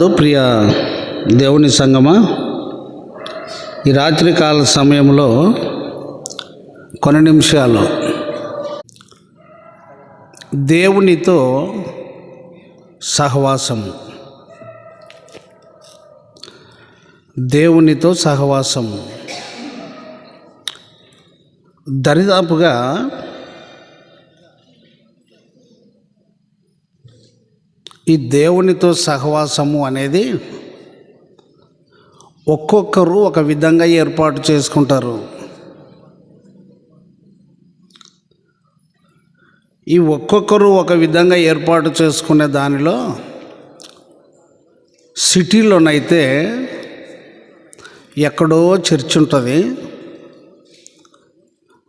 ప్రియ దేవుని సంగమా ఈ రాత్రికాల సమయంలో కొన్ని నిమిషాలు దేవునితో సహవాసం. దేవునితో సహవాసం. దరిదాపుగా ఈ దేవునితో సహవాసము అనేది ఒక్కొక్కరు ఒక విధంగా ఏర్పాటు చేసుకుంటారు. ఈ ఒక్కొక్కరు ఒక విధంగా ఏర్పాటు చేసుకునే దానిలో సిటీలోనైతే ఎక్కడో చర్చ్ ఉంటుంది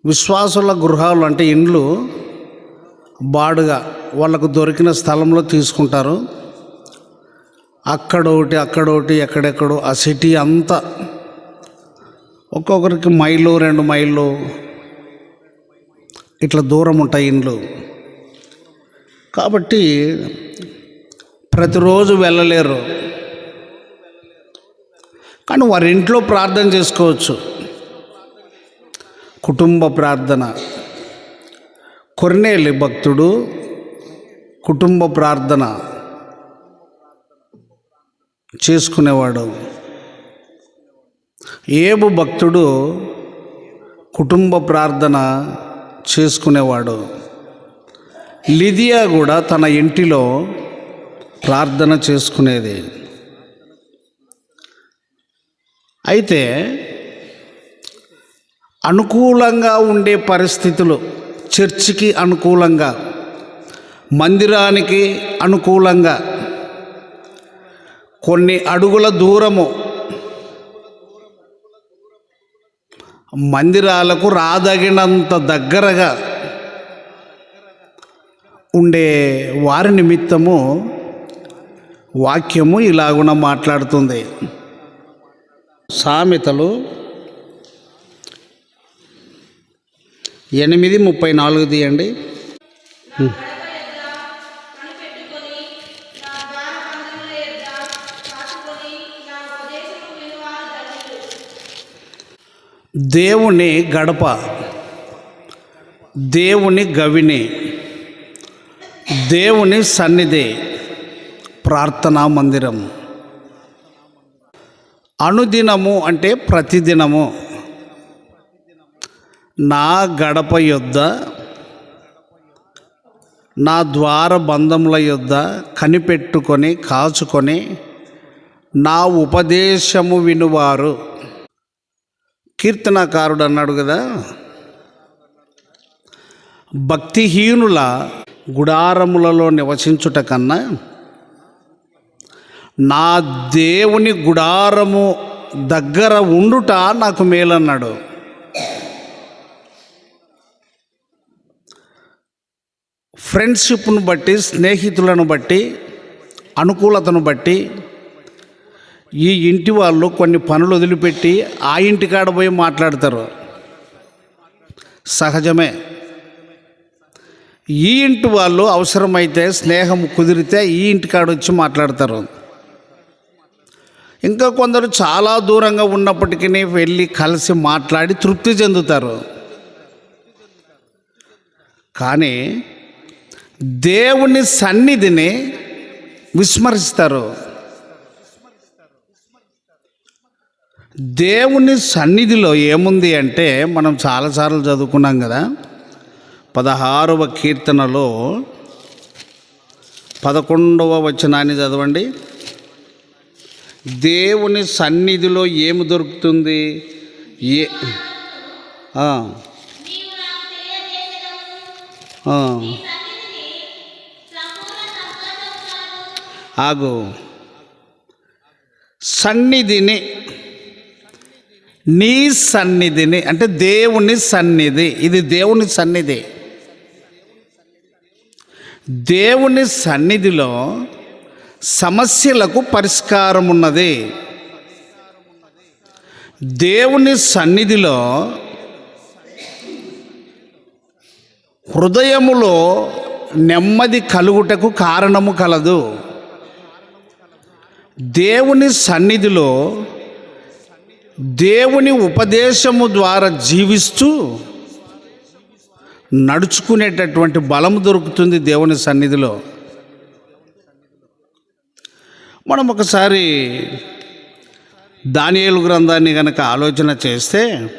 విశ్వాసుల గృహాలు అంటే ఇండ్లు బాడుగా వాళ్ళకు దొరికిన స్థలంలో తీసుకుంటారు. అక్కడోటి అక్కడోటి ఎక్కడెక్కడో ఆ సిటీ అంతా ఒక్కొక్కరికి మైలు రెండు మైళ్ళు ఇట్లా దూరం ఉంటాయి ఇండ్లు. కాబట్టి ప్రతిరోజు వెళ్ళలేరు. కానీ వారి ఇంట్లో ప్రార్థన చేసుకోవచ్చు. కుటుంబ ప్రార్థన. కొర్నేలి భక్తుడు కుటుంబ ప్రార్థన చేసుకునేవాడు. ఏబు భక్తుడు కుటుంబ ప్రార్థన చేసుకునేవాడు. లిదియా కూడా తన ఇంటిలో ప్రార్థన చేసుకునేది. అయితే అనుకూలంగా ఉండే పరిస్థితులు చర్చికి అనుకూలంగా మందిరానికి అనుకూలంగా కొన్ని అడుగుల దూరము మందిరాలకు రాదగినంత దగ్గరగా ఉండే వారి నిమిత్తము వాక్యము ఇలాగున మాట్లాడుతుంది. సామెతలు ఎనిమిది ముప్పై నాలుగు తీయండి. దేవుని గడప దేవుని గవిని దేవుని సన్నిధి ప్రార్థనా మందిరం. అనుదినము అంటే ప్రతిదినము. నా గడప యొద్ద నా ద్వార బంధముల యొద్ద కనిపెట్టుకొని కాచుకొని నా ఉపదేశము వినువారు. కీర్తనకారుడు అన్నాడు కదా. భక్తిహీనుల గుడారములలో నివసించుట కన్నా నా దేవుని గుడారము దగ్గర ఉండుట నాకు మేలన్నాడు. ఫ్రెండ్షిప్ను బట్టి స్నేహితులను బట్టి అనుకూలతను బట్టి ఈ ఇంటి వాళ్ళు కొన్ని పనులు వదిలిపెట్టి ఆ ఇంటి కాడ పోయి మాట్లాడతారు. సహజమే. ఈ ఇంటి వాళ్ళు అవసరమైతే స్నేహం కుదిరితే ఈ ఇంటి కాడ వచ్చి మాట్లాడతారు. ఇంకా కొందరు చాలా దూరంగా ఉన్నప్పటికీ వెళ్ళి కలిసి మాట్లాడి తృప్తి చెందుతారు. కానీ దేవుని సన్నిధిని విస్మరిస్తారు. దేవుని సన్నిధిలో ఏముంది అంటే మనం చాలాసార్లు చదువుకున్నాం కదా పదహారవ కీర్తనలో పదకొండవ వచనాన్ని చదవండి. దేవుని సన్నిధిలో ఏమి దొరుకుతుంది? ఏ ఆ. ఆ. సన్నిధిని నీ సన్నిధిని అంటే దేవుని సన్నిధి ఇది దేవుని సన్నిధి దేవుని సన్నిధిలో సమస్యలకు పరిష్కారం ఉన్నది దేవుని సన్నిధిలో హృదయములో నెమ్మది కలుగుటకు కారణము కలదు దేవుని సన్నిధిలో దేవుని ఉపదేశము ద్వారా జీవిస్తూ నడుచుకునేటటువంటి బలం దొరుకుతుంది దేవుని సన్నిధిలో. మనం ఒకసారి దానియలు గ్రంథాన్ని కనుక ఆలోచన చేస్తే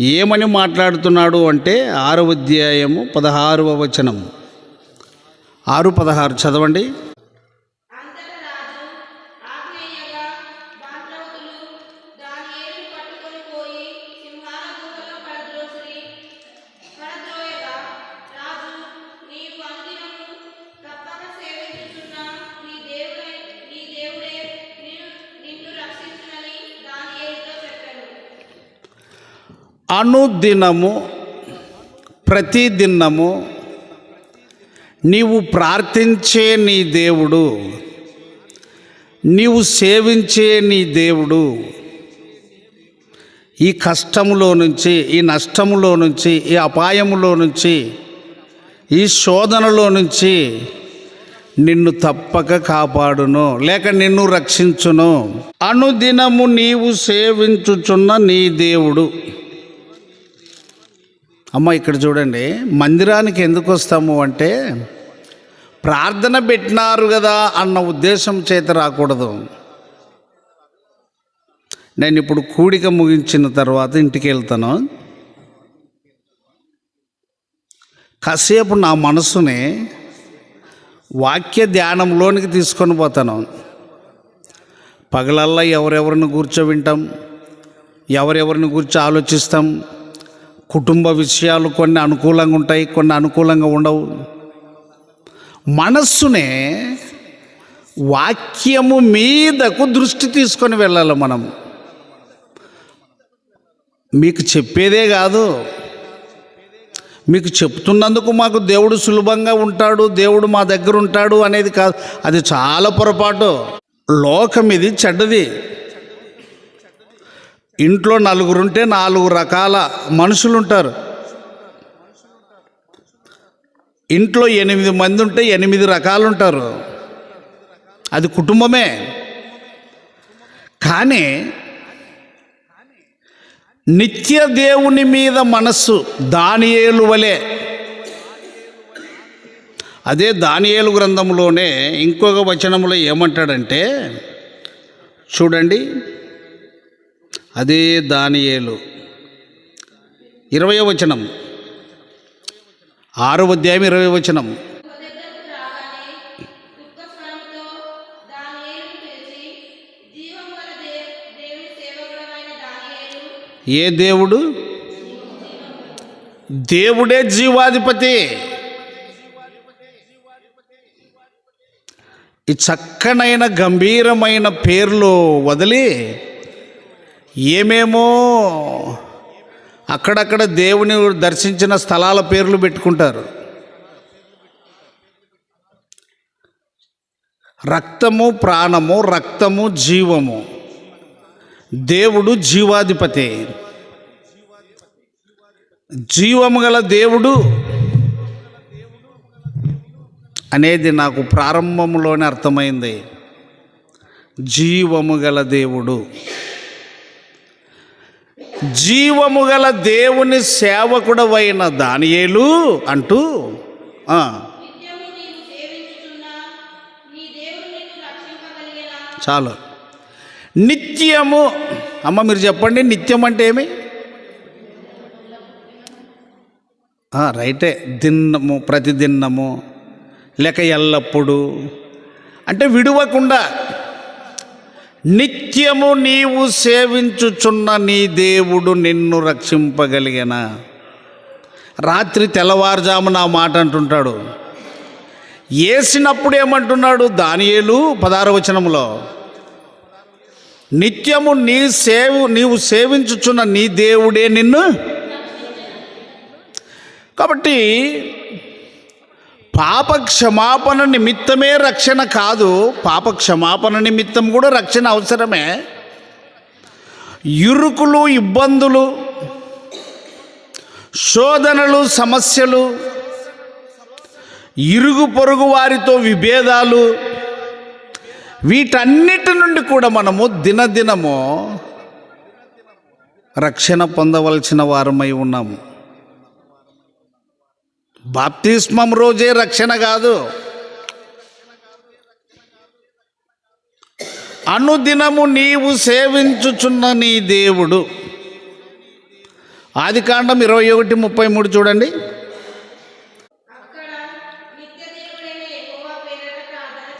ఏమని మాట్లాడుతున్నాడు అంటే ఆరవ అధ్యాయము పదహారవ వచనం ఆరు పదహారు చదవండి. అనుదినము ప్రతిదినము నీవు ప్రార్థించే నీ దేవుడు నీవు సేవించే నీ దేవుడు. ఈ కష్టములో నుంచి ఈ నష్టములో నుంచి ఈ అపాయములో నుంచి ఈ శోధనలో నుంచి నిన్ను తప్పక కాపాడును లేక నిన్ను రక్షించును. అనుదినము నీవు సేవించుచున్న నీ దేవుడు. అమ్మ ఇక్కడ చూడండి మందిరానికి ఎందుకు వస్తాము అంటే ప్రార్థన పెట్టినారు కదా అన్న ఉద్దేశం చేత రాకూడదు. నేను ఇప్పుడు కూడిక ముగించిన తర్వాత ఇంటికి వెళ్తాను. కాసేపు నా మనసుని వాక్య ధ్యానంలోనికి తీసుకొని పోతాను. పగలల్లా ఎవరెవరిని కూర్చోవింటాం ఎవరెవరిని కూర్చో ఆలోచిస్తాం? కుటుంబ విషయాలు కొన్ని అనుకూలంగా ఉంటాయి కొన్ని అనుకూలంగా ఉండవు. మనస్సునే వాక్యము మీదకు దృష్టి తీసుకొని వెళ్ళాలి మనం. మీకు చెప్పేదే కాదు. మీకు చెప్తున్నందుకు మాకు దేవుడు సులభంగా ఉంటాడు దేవుడు మా దగ్గర ఉంటాడు అనేది కాదు. అది చాలా పొరపాటు. లోకం ఇది చెడ్డది. ఇంట్లో నలుగురుంటే నాలుగు రకాల మనుషులు ఉంటారు ఇంట్లో ఎనిమిది మంది ఉంటే ఎనిమిది రకాలు ఉంటారు అది కుటుంబమే. కానీ నిత్య దేవుని మీద మనస్సు దానియేలు వలె. అదే దానియేలు గ్రంథంలోనే ఇంకొక వచనంలో ఏమంటాడంటే చూడండి. అదే దానియేలు. ఇరవై వచనం. ఆరో అధ్యాయం ఇరవై వచనం. ఏ దేవుడు? దేవుడే జీవాధిపతి. ఈ చక్కనైన గంభీరమైన పేర్లు వదిలి ఏమేమో అక్కడక్కడ దేవుని దర్శించిన స్థలాల పేర్లు పెట్టుకుంటారు. రక్తము ప్రాణము రక్తము జీవము. దేవుడు జీవాధిపతి. జీవము గల దేవుడు అనేది నాకు ప్రారంభంలోనే అర్థమైంది. జీవము గల దేవుడు. జీవము గల దేవుని సేవకుడవైన దానియేలు అంటూ చాలు. నిత్యము అమ్మ మీరు చెప్పండి నిత్యం అంటే ఏమి? రైటే. దిన్నము ప్రతిదిన్నము లేక ఎల్లప్పుడూ. అంటే విడువకుండా నిత్యము నీవు సేవించుచున్న నీ దేవుడు నిన్ను రక్షింపగలిగిన? రాత్రి తెల్లవారుజామున ఆ మాట అంటుంటాడు. వేసినప్పుడు ఏమంటున్నాడు దానియేలు పదార వచనంలో నిత్యము నీ సేవు నీవు సేవించుచున్న నీ దేవుడే నిన్ను కాబట్టి పాప క్షమాపణ నిమిత్తమే రక్షణ కాదు. పాప క్షమాపణ నిమిత్తం కూడా రక్షణ అవసరమే. ఇరుకులు ఇబ్బందులు శోధనలు సమస్యలు ఇరుగు పొరుగు వారితో విభేదాలు వీటన్నిటి నుండి కూడా మనము దినదినము రక్షణ పొందవలసిన వారమై ఉన్నాము. బాప్తిస్మం రోజే రక్షణ కాదు. అనుదినము నీవు సేవించుచున్న నీ దేవుడు. ఆది కాండం ఇరవై ఒకటి ముప్పై మూడు చూడండి.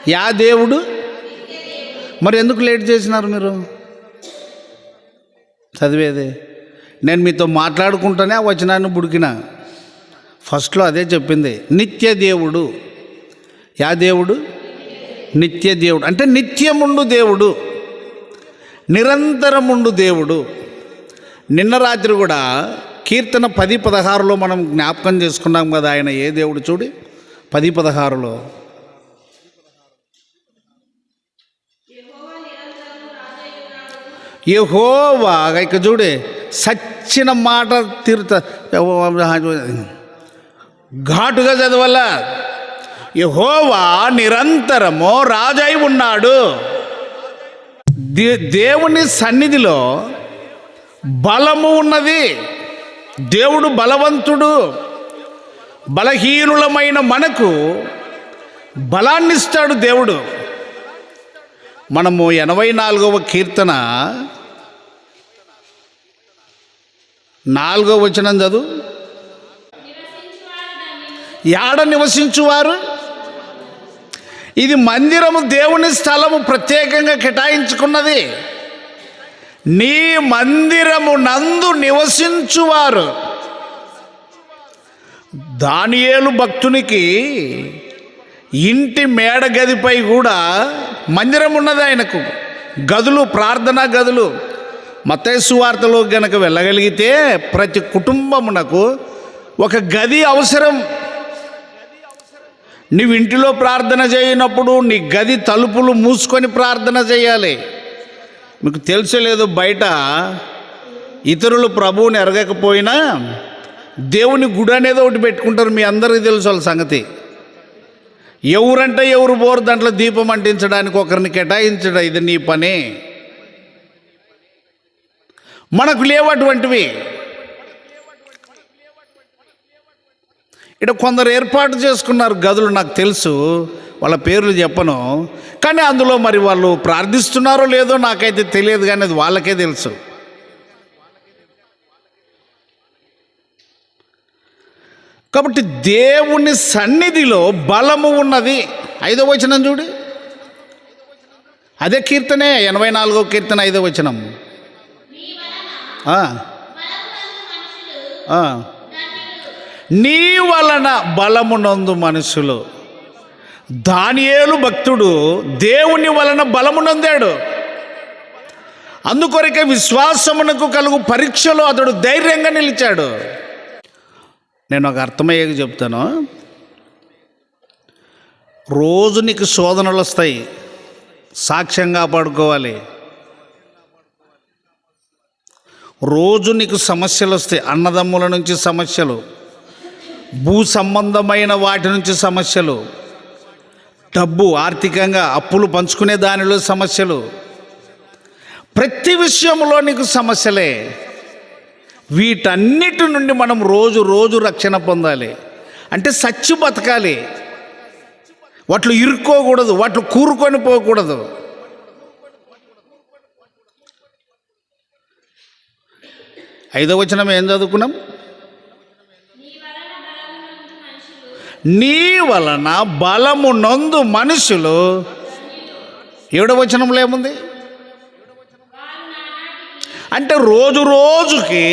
యా దేవుడు. మరి ఎందుకు లేట్ చేసినారు మీరు? చదివేది. నేను మీతో మాట్లాడుకుంటూనే ఆ వచనాన్ని బుడికిన. ఫస్ట్లో అదే చెప్పింది నిత్య దేవుడు. యా దేవుడు? నిత్య దేవుడు. అంటే నిత్యముండు దేవుడు నిరంతరముండు దేవుడు. నిన్న రాత్రి కూడా కీర్తన పది పదహారులో మనం జ్ఞాపకం చేసుకున్నాం కదా ఆయన ఏ దేవుడు చూడి? పది పదహారులో. యహోవా ఇక చూడే సచ్చిన మాట తీరుత ఘాటుగా చదవల యహోవా నిరంతరము రాజై ఉన్నాడు. దే దేవుని సన్నిధిలో బలము ఉన్నది. దేవుడు బలవంతుడు. బలహీనులమైన మనకు బలాన్నిస్తాడు దేవుడు. మనము ఎనభై నాలుగవ కీర్తన. నాలుగవ వచనం చదువు. యాడ నివసించువారు? ఇది మందిరము దేవుని స్థలము ప్రత్యేకంగా కేటాయించుకున్నది. నీ మందిరము నందు నివసించువారు. దానియేలు భక్తునికి ఇంటి మేడ గదిపై కూడా మందిరం ఉన్నది ఆయనకు. గదులు ప్రార్థనా గదులు. మతేసు వార్తలో గనక వెళ్ళగలిగితే ప్రతి కుటుంబమునకు ఒక గది అవసరం. నీవు ఇంటిలో ప్రార్థన చేయనప్పుడు నీ గది తలుపులు మూసుకొని ప్రార్థన చేయాలి. మీకు తెలుసలేదు బయట ఇతరులు ప్రభువుని ఎరగకపోయినా దేవుని గుడి అనేది ఒకటి పెట్టుకుంటారు మీ అందరికీ తెలుసు వాళ్ళ సంగతి. ఎవరంటే ఎవరు పోరు దాంట్లో దీపం అంటించడానికి ఒకరిని కేటాయించడం ఇది నీ పని. మనకు లేవు ఇక్కడ కొందరు ఏర్పాటు చేసుకున్నారు గదులు నాకు తెలుసు వాళ్ళ పేర్లు చెప్పను. కానీ అందులో మరి వాళ్ళు ప్రార్థిస్తున్నారో లేదో నాకైతే తెలియదు కానీ అది వాళ్ళకే తెలుసు. కాబట్టి దేవుని సన్నిధిలో బలము ఉన్నది. ఐదో వచనం చూడు. అదే కీర్తనే ఎనభై నాలుగో కీర్తన ఐదో వచనం. ఆ, ఆ. నీ వలన బలమునందు మనుషులు. దానియేలు భక్తుడు దేవుని వలన బలమునందాడు. అందుకొరకే విశ్వాసమునకు కలుగు పరీక్షలో అతడు ధైర్యంగా నిలిచాడు. నేను ఒక అర్థమయ్యేది చెప్తాను. రోజు నీకు శోధనలు వస్తాయి. సాక్ష్యంగా కాపాడుకోవాలి రోజు నీకు సమస్యలు వస్తాయి. అన్నదమ్ముల నుంచి సమస్యలు. భూ సంబంధమైన వాటి నుంచి సమస్యలు. డబ్బు ఆర్థికంగా అప్పులు పంచుకునే దానిలో సమస్యలు. ప్రతి విషయంలో నీకు సమస్యలే. వీటన్నిటి నుండి మనం రోజు రోజు రక్షణ పొందాలి. అంటే సచ్చి బతకాలి. వాటిలో ఇరుక్కోకూడదు వాటిలో కూరుకొని పోకూడదు. ఐదో వచనం ఏం చదువుకున్నాం? నీ వలన బలము నందు మనుషులు ఏడో వచనంలో ఏముంది? అంటే రోజు రోజుకి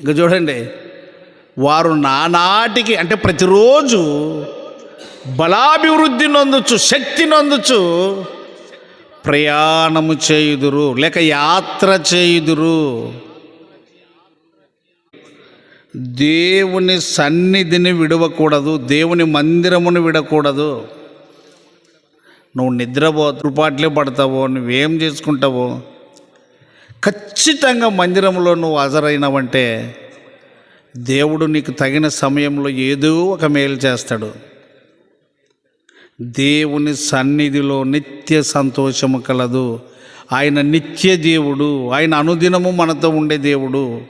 ఇంకా చూడండి వారు నానాటికి అంటే ప్రతిరోజు బలాభివృద్ధి నొందొచ్చు శక్తి నొందొచ్చు ప్రయాణము చేయుదురు లేక యాత్ర చేయుదురు. దేవుని సన్నిధిని విడవకూడదు దేవుని మందిరమును విడకూడదు. నువ్వు నిద్రపో తుపాట్లే పడతావో నువ్వేం చేసుకుంటావో. ఖచ్చితంగా మందిరంలో నువ్వు హాజరైనవంటే దేవుడు నీకు తగిన సమయంలో ఏదో ఒక మేలు చేస్తాడు. దేవుని సన్నిధిలో నిత్య సంతోషము కలదు. ఆయన నిత్య దేవుడు ఆయన అనుదినము మనతో ఉండే దేవుడు.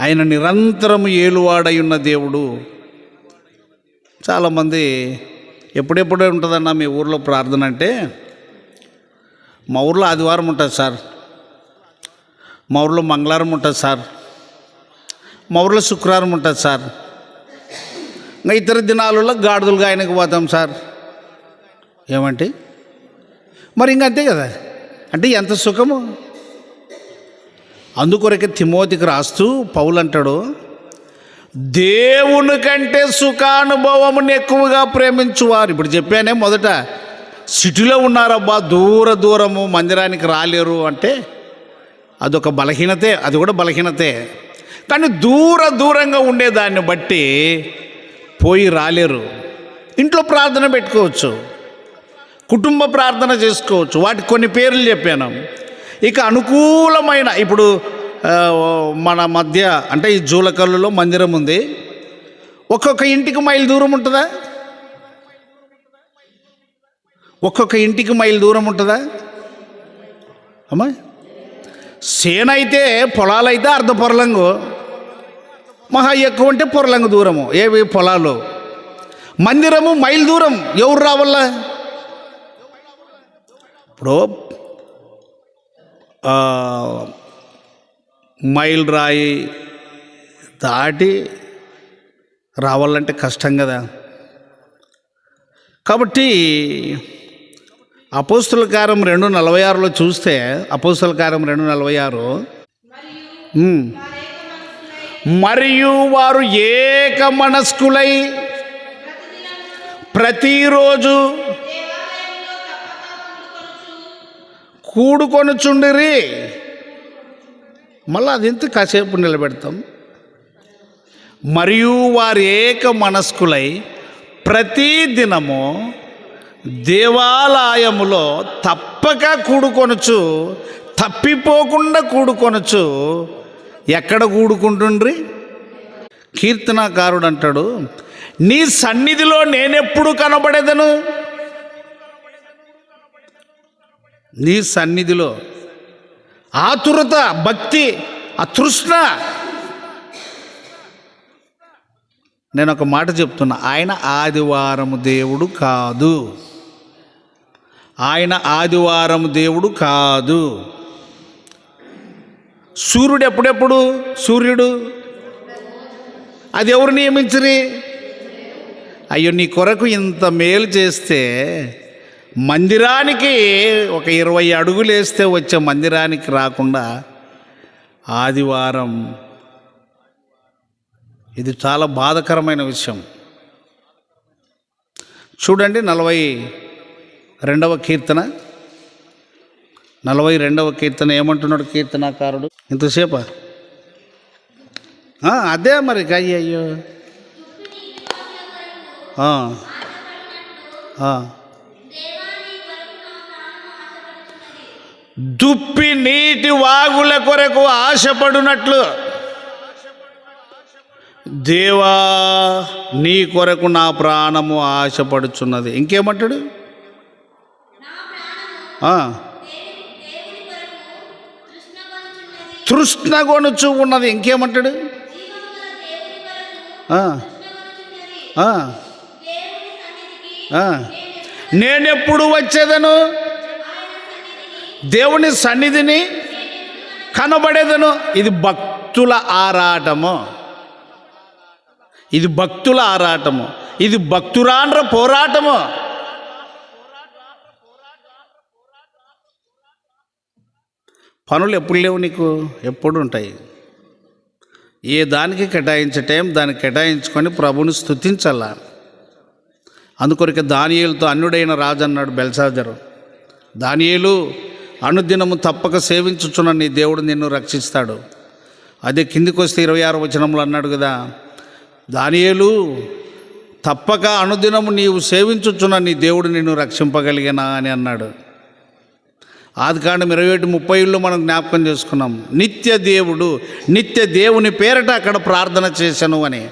ఆయన నిరంతరము ఏలువాడై ఉన్న దేవుడు. చాలామంది ఎప్పుడెప్పుడే ఉంటుందన్న మీ ఊర్లో ప్రార్థన అంటే మా ఊర్లో ఆదివారం ఉంటుంది సార్. మా ఊర్లో మంగళవారం ఉంటుంది సార్. మా ఊర్లో శుక్రవారం ఉంటుంది సార్. ఇంకా ఇతర దినాలలో గాడిదలుగా ఆయనకు పోతాం సార్. ఏమంటే మరి ఇంక అంతే కదా. అంటే ఎంత సుఖము? అందుకొరకే తిమోతికి రాస్తూ పౌలు అంటాడు దేవుని కంటే సుఖానుభవమును ఎక్కువగా ప్రేమించువారు. ఇప్పుడు చెప్పానే మొదట సిటీలో ఉన్నారబ్బా దూర దూరము మందిరానికి రాలేరు. అంటే అదొక బలహీనతే అది కూడా బలహీనతే. కానీ దూర దూరంగా ఉండేదాన్ని బట్టి పోయి రాలేరు. ఇంట్లో ప్రార్థన పెట్టుకోవచ్చు. కుటుంబ ప్రార్థన చేసుకోవచ్చు. వాటికి కొన్ని పేర్లు చెప్పాను. ఇక అనుకూలమైన ఇప్పుడు మన మధ్య అంటే ఈ జూలకల్లులో మందిరం ఉంది. ఒక్కొక్క ఇంటికి మైలు దూరం ఉంటుందా? ఒక్కొక్క ఇంటికి మైలు దూరం ఉంటుందా? అమ్మా సేనైతే పొలాలైతే అర్ధ పొరలంగు మహా ఎక్కువ అంటే పొరలంగు దూరము. ఏవి? పొలాలు. మందిరము మైల్ దూరం. ఎవరు రావాలా? ఇప్పుడు మైల్ రాయి దాటి రావాలంటే కష్టం కదా. కాబట్టి అపోస్తుల కారం రెండు నలభై ఆరులో చూస్తే అపోస్తుల కారం రెండు నలభై ఆరు. మరియు వారు ఏక మనస్కులై ప్రతిరోజు కూడుకొనుచుండిరి. మళ్ళీ అది ఎంత కాసేపు నిలబెడతాం. మరియు వారు ఏక మనస్కులై ప్రతి దినము దేవాలయములో తప్పక కూడుకొనొచ్చు తప్పిపోకుండా కూడుకొనొచ్చు ఎక్కడ కూడుకుంటుండ్రి? కీర్తనాకారుడు అంటాడు నీ సన్నిధిలో నేనెప్పుడు కనబడేదను? నీ సన్నిధిలో. ఆతురత భక్తి అతృష్ణ. నేను ఒక మాట చెప్తున్నా ఆయన ఆదివారము దేవుడు కాదు. ఆయన ఆదివారం దేవుడు కాదు. సూర్యుడు ఎప్పుడెప్పుడు? సూర్యుడు. అది ఎవరు నియమించరి? అయ్యో నీ కొరకు ఇంత మేలు చేస్తే మందిరానికి ఒక ఇరవై అడుగులు వేస్తే వచ్చే మందిరానికి రాకుండా ఆదివారం. ఇది చాలా బాధకరమైన విషయం. చూడండి నలభై రెండవ కీర్తన. నలభై రెండవ కీర్తన ఏమంటున్నాడు కీర్తనాకారుడు? ఇంతసేపా? అదే మరి అయ్యో అయ్యో దుప్పి నీటి వాగుల కొరకు ఆశపడునట్లు. దేవా నీ కొరకు నా ప్రాణము ఆశపడుచున్నది. ఇంకేమంటాడు ఆ. తృష్ణగొనుచు ఉన్నది. ఇంకేమంటాడు? నేనెప్పుడు వచ్చేదను? దేవుని సన్నిధిని కనబడేదను. ఇది భక్తుల ఆరాటము. ఇది భక్తుల ఆరాటము. ఇది భక్తురాండ్ర పోరాటము. పనులు ఎప్పుడు లేవు నీకు? ఎప్పుడు ఉంటాయి. ఏ దానికి కేటాయించే టైం దానికి కేటాయించుకొని ప్రభుని స్థుతించాల అందుకొరకు దానియేలుతో అన్యుడైన రాజు అన్నాడు బెల్సాజరు దానియేలు అనుదినము తప్పక సేవించుచున్న నీ దేవుడు నిన్ను రక్షిస్తాడు. అదే కిందికి వస్తే ఇరవై ఆరు వచనంలో అన్నాడు కదా. దానియేలు తప్పక అనుదినము నీవు సేవించుచున్న నీ దేవుడు నిన్ను రక్షింపగలిగినా అని అన్నాడు. ఆదికాండం ఇరవై ఒకటి ముప్పైలో మనం జ్ఞాపకం చేసుకున్నాం నిత్య దేవుడు నిత్య దేవుని పేరట అక్కడ ప్రార్థన చేశాను అని.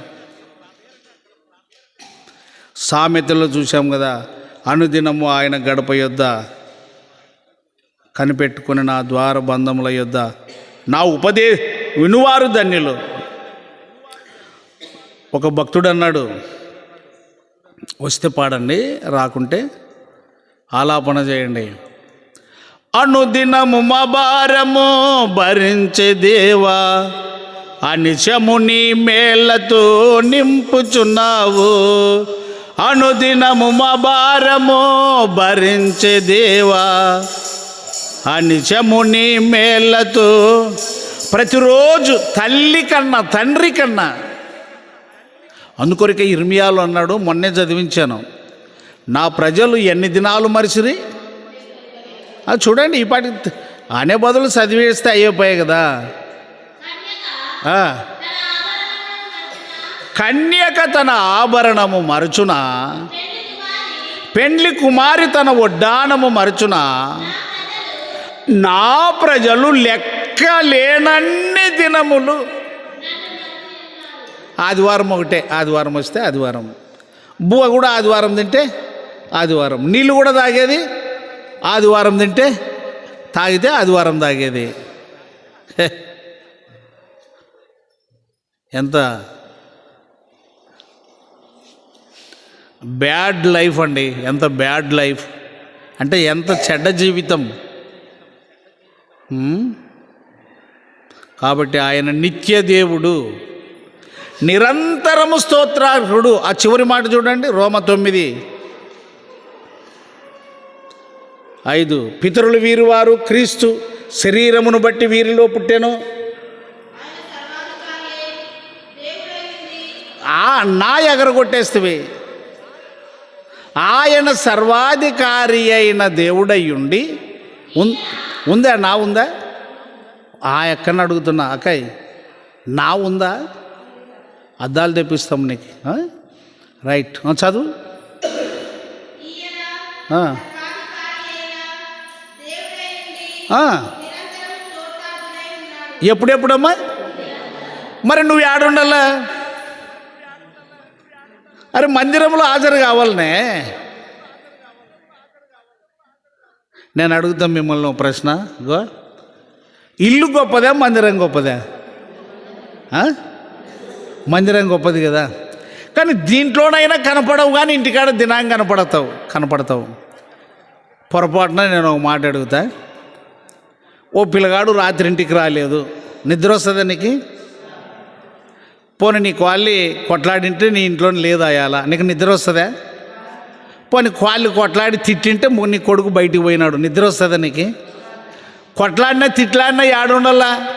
సామెతలో చూసాం కదా అనుదినము ఆయన గడప యొద్ద కనిపెట్టుకుని నా ద్వార బంధముల యొద్ద నా ఉపదే వినువారు ధన్యులు. ఒక భక్తుడు అన్నాడు వస్తే పాడండి రాకుంటే ఆలాపన చేయండి. అనుదినము మబారము భరించే దేవా. అనిశము నీ మేళ్ళతో నింపుచున్నావు. అనుదినము మబారము భరించే దేవా. అనిశము నీ మేళ్ళతో ప్రతిరోజు తల్లి కన్నా తండ్రి కన్నా. అందుకొరకే ఇర్మియాలు అన్నాడు మొన్నే చదివించాను. నా ప్రజలు ఎన్ని దినాలు మరిసిరి? అది చూడండి ఈ పాటి అనే బదులు చదివేస్తే అయిపోయాయి కదా. కన్యక తన ఆభరణము మరచున? పెండ్లి కుమారి తన వడ్డానము మరచున? నా ప్రజలు లెక్క లేనన్ని దినములు. ఆదివారం ఒకటే ఆదివారం వస్తే ఆదివారం. బువ్వ కూడా ఆదివారం తింటే ఆదివారం. నీళ్ళు కూడా తాగేది? ఆదివారం తింటే తాగితే ఆదివారం తాగేది. ఎంత? బ్యాడ్ లైఫ్ అండి. ఎంత బ్యాడ్ లైఫ్. అంటే ఎంత చెడ్డ జీవితం. కాబట్టి ఆయన నిత్య దేవుడు. నిరంతరము స్తోత్రార్హుడు. ఆ చివరి మాట చూడండి. రోమ తొమ్మిది. ఐదు పితరులు వీరివారు క్రీస్తు శరీరమును బట్టి వీరిలో పుట్టాను. ఆ నా ఎగరగొట్టేస్తవి. ఆయన సర్వాధికారి అయిన దేవుడయ్యుండి ఉందా? నా ఉందా? ఆ ఎక్కడ అడుగుతున్నా? అక్కయ్ నా ఉందా? అద్దాలు తెప్పిస్తాం నీకు. రైట్. చదువు. ఎప్పుడెప్పుడమ్మా? మరి నువ్వు ఏడుండాలా? అరే మందిరంలో హాజరు కావాలనే. నేను అడుగుతాం మిమ్మల్ని ప్రశ్న. గో ఇల్లు గొప్పదా మందిరం గొప్పదా? మందిరం గొప్పది కదా. కానీ దీంట్లోనైనా కనపడవు కానీ ఇంటికాడ దినాంగా కనపడతావు కనపడతావు. పొరపాటున నేను ఒక మాట అడుగుతా. ఓ పిల్లగాడు రాత్రి ఇంటికి రాలేదు. నిద్ర వస్తుంది నీకు? పోనీ నీ క్వాలి కొట్లాడింటే నీ ఇంట్లో లేదు అయ్యాలా? నీకు నిద్ర వస్తుందా? పోనీ క్వాలి కొట్లాడి తిట్టింటే నీ కొడుకు బయటికి పోయినాడు. నిద్ర వస్తుందా నీకు? కొట్లాడినా తిట్లాడినా యాడుండాలా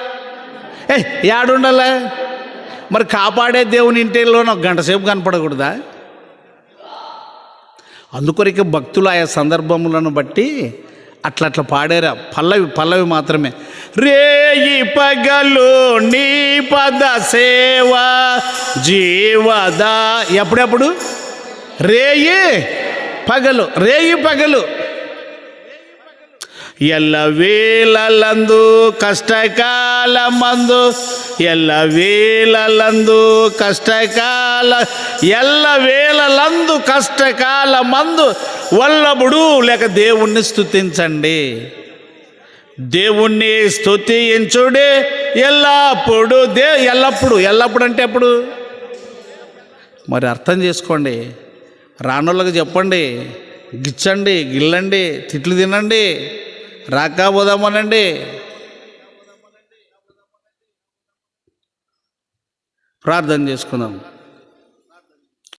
ఏ యాడుండాలా మరి కాపాడే దేవుని ఇంటిలో ఒక గంట సేపు కనపడకూడదా? అందుకొరికి భక్తులు ఆయా సందర్భములను బట్టి అట్లా అట్లా పాడారా పల్లవి పల్లవి మాత్రమే. రేయి పగలు నీ పద సేవ జీవదా ఎప్పుడెప్పుడు? రేయి పగలు రేయి పగలు. ఎల్ల వేలందు కష్టకాల మందు ఎల్ల వేలందు కష్టకాల ఎల్ల వేలందు కష్టకాల మందు వల్లబుడు లేక దేవుణ్ణి స్థుతించండి దేవుణ్ణి స్థుతించుడే ఎల్లప్పుడు దే ఎల్లప్పుడు ఎల్లప్పుడు అంటే ఎప్పుడు? మరి అర్థం చేసుకోండి. రానోళ్ళకి చెప్పండి గిచ్చండి గిల్లండి తిట్లు తినండి రాకా ప్రార్థన చేసుకుందాం.